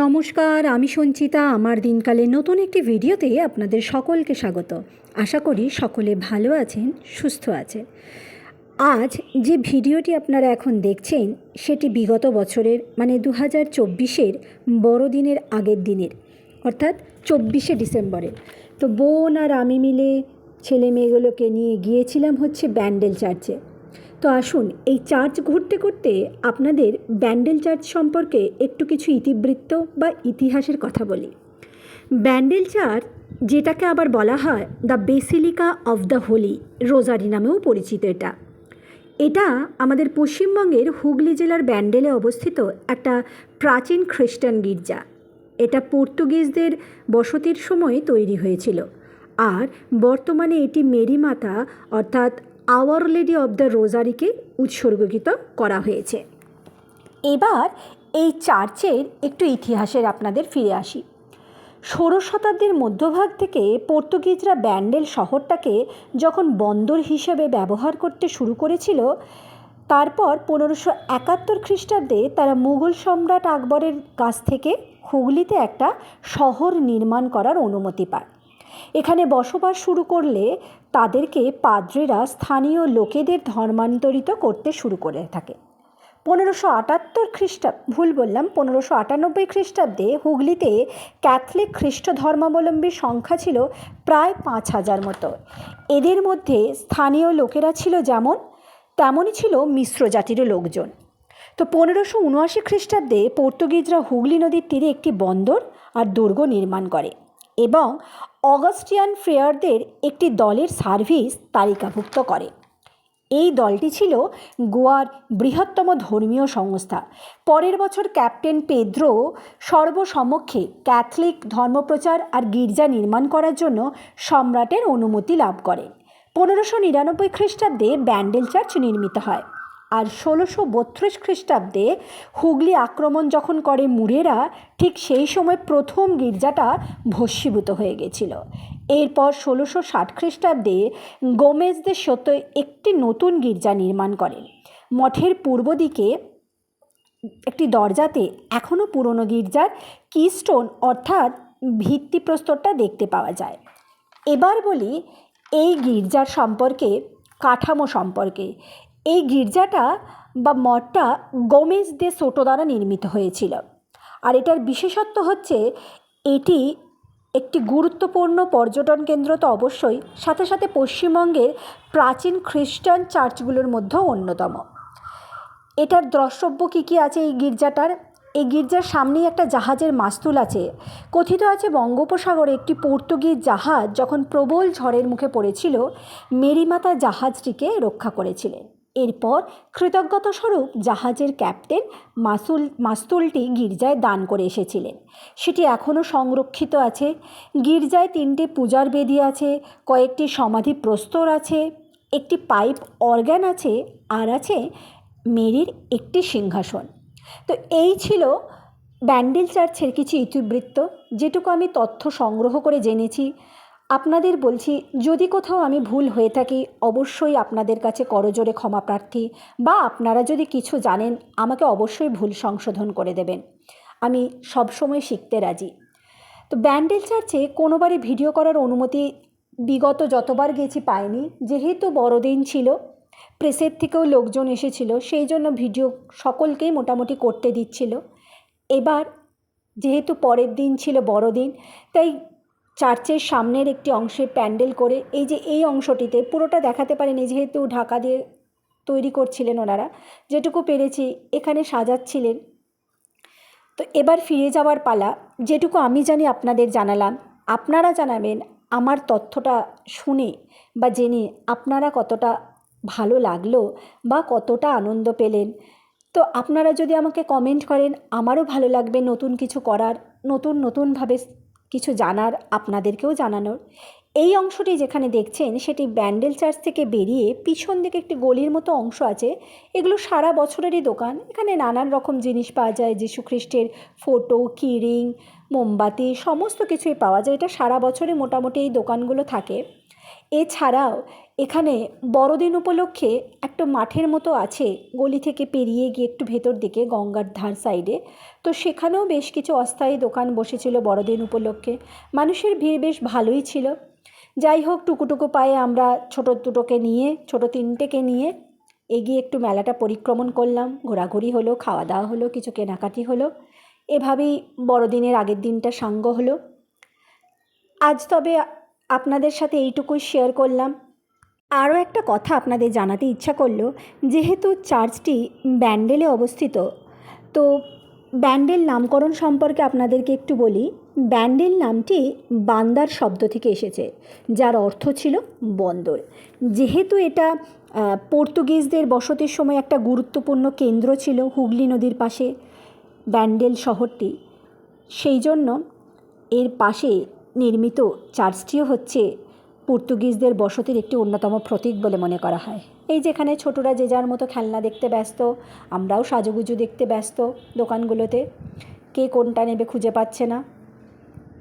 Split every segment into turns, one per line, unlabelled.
নমস্কার আমি সঞ্চিতা আমার দিনকালে নতুন একটি ভিডিওতে আপনাদের সকলকে স্বাগত আশা করি সকলে ভালো আছেন সুস্থ আছেন আজ যে ভিডিওটি আপনারা এখন দেখছেন সেটি বিগত বছরের মানে দু হাজার চব্বিশের বড়দিনের আগের দিনের অর্থাৎ চব্বিশে ডিসেম্বরের তো বোন আর আমি মিলে ছেলে মেয়েগুলোকে নিয়ে গিয়েছিলাম হচ্ছে ব্যান্ডেল চার্চে তো আসুন এই চার্চ ঘুরতে করতে আপনাদের ব্যান্ডেল চার্চ সম্পর্কে একটু কিছু ইতিবৃত্ত বা ইতিহাসের কথা বলি ব্যান্ডেল চার্চ যেটাকে আবার বলা হয় the basilica of the holy rosary নামেও পরিচিত এটা এটা আমাদের পশ্চিমবঙ্গের হুগলি জেলার ব্যান্ডেলে অবস্থিত একটা প্রাচীন খ্রিস্টান গির্জা এটা পর্তুগিজদের বসতির সময় তৈরি হয়েছিল আর বর্তমানে এটি মেরিমাতা অর্থাৎ আওয়ার লেডি অব দ্য রোজারিকে উৎসর্গকৃত করা হয়েছে এবার এই চার্চের একটু ইতিহাসের আপনাদের ফিরে আসি ষোড় শতাব্দীর মধ্যভাগ থেকে পর্তুগিজরা ব্যান্ডেল শহরটাকে যখন বন্দর হিসেবে ব্যবহার করতে শুরু করেছিল তারপর পনেরোশো একাত্তর খ্রিস্টাব্দে তারা মুঘল সম্রাট আকবরের কাছ থেকে হুগলিতে একটা শহর নির্মাণ করার অনুমতি পায় এখানে বসবাস শুরু করলে তাদেরকে পাদ্রেরা স্থানীয় লোকেদের ধর্মান্তরিত করতে শুরু করে থাকে পনেরোশো আটাত্তর খ্রিস্টাব ভুল বললাম পনেরোশো আটানব্বই খ্রিস্টাব্দে হুগলিতে ক্যাথলিক খ্রিস্ট ধর্মাবলম্বীর সংখ্যা ছিল প্রায় পাঁচ হাজার মতো এদের মধ্যে স্থানীয় লোকেরা ছিল যেমন তেমনই ছিল মিশ্র জাতির লোকজন তো পনেরোশো উনআশি খ্রিস্টাব্দে পর্তুগিজরা হুগলি নদীর তীরে একটি বন্দর আর দুর্গ নির্মাণ করে এবং অগাস্টিয়ান ফ্রেয়ারদের একটি দলের সার্ভিস তালিকাভুক্ত করে এই দলটি ছিল গোয়ার বৃহত্তম ধর্মীয় সংস্থা পরের বছর ক্যাপ্টেন পেদ্রো সর্বসমক্ষে ক্যাথলিক ধর্মপ্রচার আর গির্জা নির্মাণ করার জন্য সম্রাটের অনুমতি লাভ করেন পনেরোশো নিরানব্বই খ্রিস্টাব্দে ব্যান্ডেল চার্চ নির্মিত হয় আর ষোলোশো বত্রিশ খ্রিস্টাব্দে হুগলি আক্রমণ যখন করে মুরেরা ঠিক সেই সময় প্রথম গির্জাটা ভস্মীভূত হয়ে গেছিল এরপর ষোলোশো ষাট খ্রিস্টাব্দে গোমেজদের সত্য একটি নতুন গির্জা নির্মাণ করেন মঠের পূর্ব দিকে একটি দরজাতে এখনও পুরনো গির্জার কিস্টোন অর্থাৎ ভিত্তিপ্রস্তরটা দেখতে পাওয়া যায় এবার বলি এই গির্জার সম্পর্কে কাঠামো সম্পর্কে এই গির্জাটা বা মঠটা গোমেজ দে সোটো দ্বারা নির্মিত হয়েছিল আর এটার বিশেষত্ব হচ্ছে এটি একটি গুরুত্বপূর্ণ পর্যটন কেন্দ্র তো অবশ্যই সাথে সাথে পশ্চিমবঙ্গের প্রাচীন খ্রিস্টান চার্চগুলোর মধ্যেও অন্যতম এটার দ্রষ্টব্য কী কী আছে এই গির্জাটার এই গির্জার সামনেই একটা জাহাজের মাস্তুল আছে কথিত আছে বঙ্গোপসাগরে একটি পর্তুগিজ জাহাজ যখন প্রবল ঝড়ের মুখে পড়েছিল মেরিমাতা জাহাজটিকে রক্ষা করেছিলেন এরপর কৃতজ্ঞতাস্বরূপ জাহাজের ক্যাপ্টেন মাসুল মাস্তুলটি গির্জায় দান করে এসেছিলেন সেটি এখনও সংরক্ষিত আছে গির্জায় তিনটে পূজার বেদি আছে কয়েকটি সমাধি প্রস্তর আছে একটি পাইপ অর্গ্যান আছে আর আছে মেরির একটি সিংহাসন তো এই ছিল ব্যান্ডেল চার্চের কিছু ইতিবৃত্ত যেটুকু আমি তথ্য সংগ্রহ করে জেনেছি আপনাদের বলছি যদি কোথাও আমি ভুল হয়ে থাকি অবশ্যই আপনাদের কাছে করজোরে ক্ষমা প্রার্থী বা আপনারা যদি কিছু জানেন আমাকে অবশ্যই ভুল সংশোধন করে দেবেন আমি সবসময় শিখতে রাজি তো ব্যান্ডেল চার্চে কোনোবারই ভিডিও করার অনুমতি বিগত যতবার গেছি পাইনি যেহেতু বড়দিন ছিল প্রেসের থেকেও লোকজন এসেছিল সেই জন্য ভিডিও সকলকেই মোটামুটি করতে দিচ্ছিল এবার যেহেতু পরের দিন ছিল বড়দিন তাই চার্চের সামনের একটি অংশে প্যান্ডেল করে এই যে এই অংশটিতে পুরোটা দেখাতে পারেনি যেহেতু ঢাকা দিয়ে তৈরি করছিলেন ওনারা যেটুকু পেরেছি এখানে সাজাচ্ছিলেন তো এবার ফিরে যাওয়ার পালা যেটুকু আমি জানি আপনাদের জানালাম আপনারা জানাবেন আমার তথ্যটা শুনে বা জেনে আপনারা কতটা ভালো লাগলো বা কতটা আনন্দ পেলেন তো আপনারা যদি আমাকে কমেন্ট করেন আমারও ভালো লাগবে নতুন কিছু করার নতুন নতুনভাবে কিছু জানার আপনাদেরকেও জানানোর এই অংশটি যেখানে দেখছেন সেটি ব্যান্ডেল চার্চ থেকে বেরিয়ে পিছন দিকে একটি গলির মতো অংশ আছে এগুলো সারা বছরেরই দোকান এখানে নানান রকম জিনিস পাওয়া যায় খ্রিস্টের ফটো কিরিং মোমবাতি সমস্ত কিছুই পাওয়া যায় এটা সারা বছরে মোটামুটি এই দোকানগুলো থাকে এছাড়াও এখানে বড়দিন উপলক্ষে একটা মাঠের মতো আছে গলি থেকে পেরিয়ে গিয়ে একটু ভেতর দিকে গঙ্গার ধার সাইডে তো সেখানেও বেশ কিছু অস্থায়ী দোকান বসেছিল বড়দিন উপলক্ষে মানুষের ভিড় বেশ ভালোই ছিল যাই হোক টুকুটুকু পায়ে আমরা ছোট দুটোকে নিয়ে ছোট তিনটেকে নিয়ে এগিয়ে একটু মেলাটা পরিক্রমণ করলাম ঘোরাঘুরি হলো খাওয়া দাওয়া হলো কিছু কেনাকাটি হলো এভাবেই বড়দিনের আগের দিনটা সাঙ্গ হলো আজ তবে আপনাদের সাথে এইটুকুই শেয়ার করলাম আরও একটা কথা আপনাদের জানাতে ইচ্ছা করলো যেহেতু চার্চটি ব্যান্ডেলে অবস্থিত তো ব্যান্ডেল নামকরণ সম্পর্কে আপনাদেরকে একটু বলি ব্যান্ডেল নামটি বান্দার শব্দ থেকে এসেছে যার অর্থ ছিল বন্দর যেহেতু এটা পর্তুগিজদের বসতির সময় একটা গুরুত্বপূর্ণ কেন্দ্র ছিল হুগলি নদীর পাশে ব্যান্ডেল শহরটি সেই জন্য এর পাশে নির্মিত চার্চটিও হচ্ছে পর্তুগিজদের বসতির একটি অন্যতম প্রতীক বলে মনে করা হয় এই যেখানে ছোটরা যে যার মতো খেলনা দেখতে ব্যস্ত আমরাও সাজুগুজু দেখতে ব্যস্ত দোকানগুলোতে কে কোনটা নেবে খুঁজে পাচ্ছে না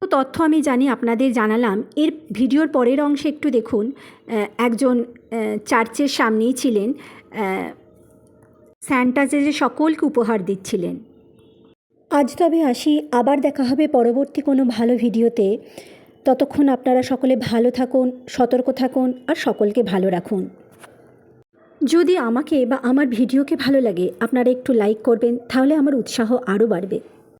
তো তথ্য আমি জানি আপনাদের জানালাম এর ভিডিওর পরের অংশে একটু দেখুন একজন চার্চের সামনেই ছিলেন স্যান্টাজে যে সকলকে উপহার দিচ্ছিলেন আজ তবে আসি আবার দেখা হবে পরবর্তী কোনো ভালো ভিডিওতে ততক্ষণ আপনারা সকলে ভালো থাকুন সতর্ক থাকুন আর সকলকে ভালো রাখুন যদি আমাকে বা আমার ভিডিওকে ভালো লাগে আপনারা একটু লাইক করবেন তাহলে আমার উৎসাহ আরও বাড়বে